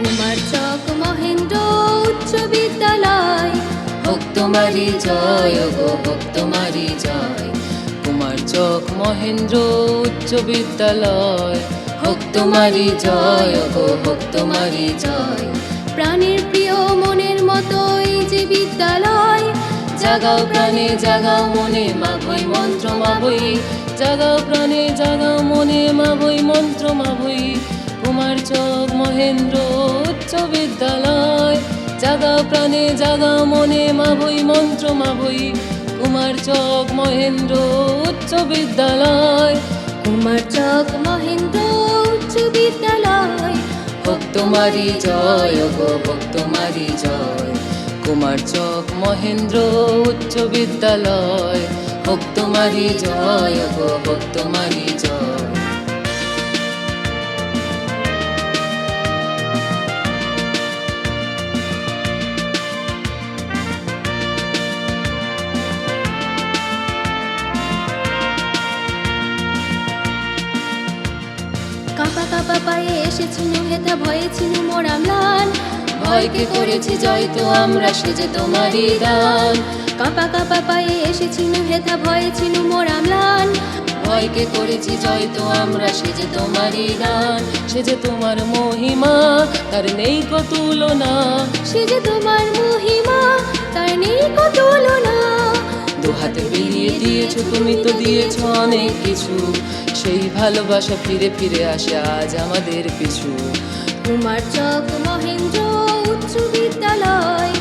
কুমার চক মহেন্দ্র উচ্চ বিদ্যালয়। হোক জয় গো হোক জয়। কুমার চক মহেন্দ্র উচ্চ বিদ্যালয়। হোক জয় গো হোক জয়। প্রাণের প্রিয় মনের মতো এই যে বিদ্যালয়। জাগাও প্রাণে জাগাও মনে মা বই মন্ত্র মা বই জাগাও প্রাণে জাগাও মনে মা বই মন্ত্র মা বই কুমার চক মহেন্দ্র উচ্চ বিদ্যালয়। জাগাও প্রাণে, জাগা মনে মা বই মন্ত্র মা বই কুমার চক মহেন্দ্র উচ্চ বিদ্যালয়। কুমার চক মহেন্দ্র উচ্চ বিদ্যালয় হোক তোমারই জয় গো হোক তোমারই জয়। কুমার চক মহেন্দ্র উচ্চ বিদ্যালয় হোক তোমারই জয় গো হোক তোমারই জয়। কাপা কাপা পায়ে এসেছিল হেতা ভয়ে ছিল মোরা ম্লান ভয়কে করেছি জয় তো আমরা সেজে তোমারই দান। কাপা কাপা পায়ে এসেছিল হেতা ভয়ে ছিল মোরা ম্লান ভয়কে করেছি জয় তো আমরা সেজে তোমারই দান। সেজে তোমার মহিমা, তার নেই কত তুলনা সে যে তোমার মহিমা, তার দিয়েছ তুমি তো দিয়েছ অনেক কিছু। সেই ভালোবাসা ফিরে ফিরে আসে আজ আমাদের পিছু। তোমার চক মহেন্দ্র উচ্চ বিদ্যালয়।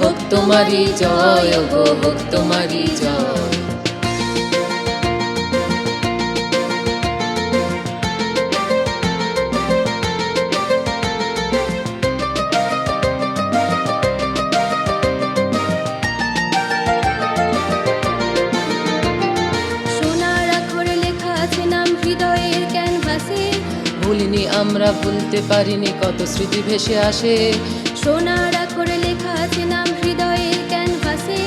হোক তোমারই জয় গো হোক তোমারই জয়। আমরা ভুলতে পারিনি কত স্মৃতি ভেসে আসে। সোনার করে লেখা আছে নাম হৃদয়ের ক্যানভাসে।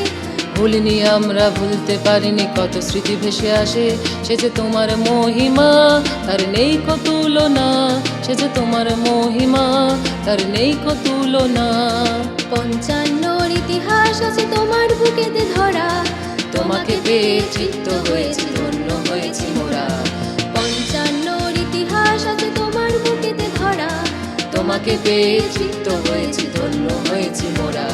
ভুলিনি আমরা ভুলতে পারিনি কত স্মৃতি ভেসে আসে। সে যে তোমার মহিমা তার নেই কত তুলনা সে যে তোমার মহিমা তার নেই কত তুলনা পঞ্চান্নর ইতিহাস আছে তোমার বুকেতে ধরা। তোমাকে পেয়ে চিত্ত তোমাকে পেয়ে চিত্ত হয়েছি ধন্য হয়েছি মোরা।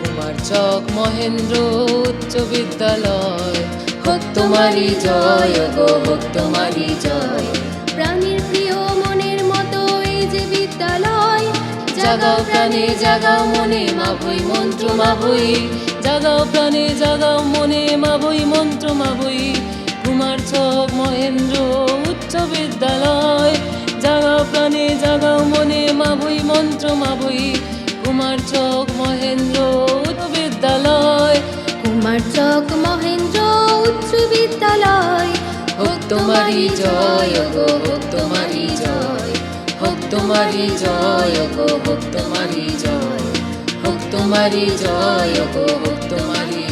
কুমার চক মহেন্দ্র উচ্চ বিদ্যালয় হোক তোমারই জয় গো হোক তোমারই জয়। প্রাণীর প্রিয় মনের মতো এই যে বিদ্যালয় জাগাও প্রাণে জাগাও মনে মা বই মন্ত্র মা বই জাগাও প্রাণে জাগাও মনে মা বই মন্ত্র মা বই কুমার চক মহেন্দ্র উচ্চ বিদ্যালয় মন্ত্র মা বই কুমার চক মহেন্দ্র উচ্চ বিদ্যালয়। কুমার চক মহেন্দ্র উচ্চ বিদ্যালয়। হোক তোমারই জয় গো হোক তোমারই জয়। হোক তোমারই জয় গো হোক তোমারই জয়। হোক তোমারই জয় গো হোক তোমারই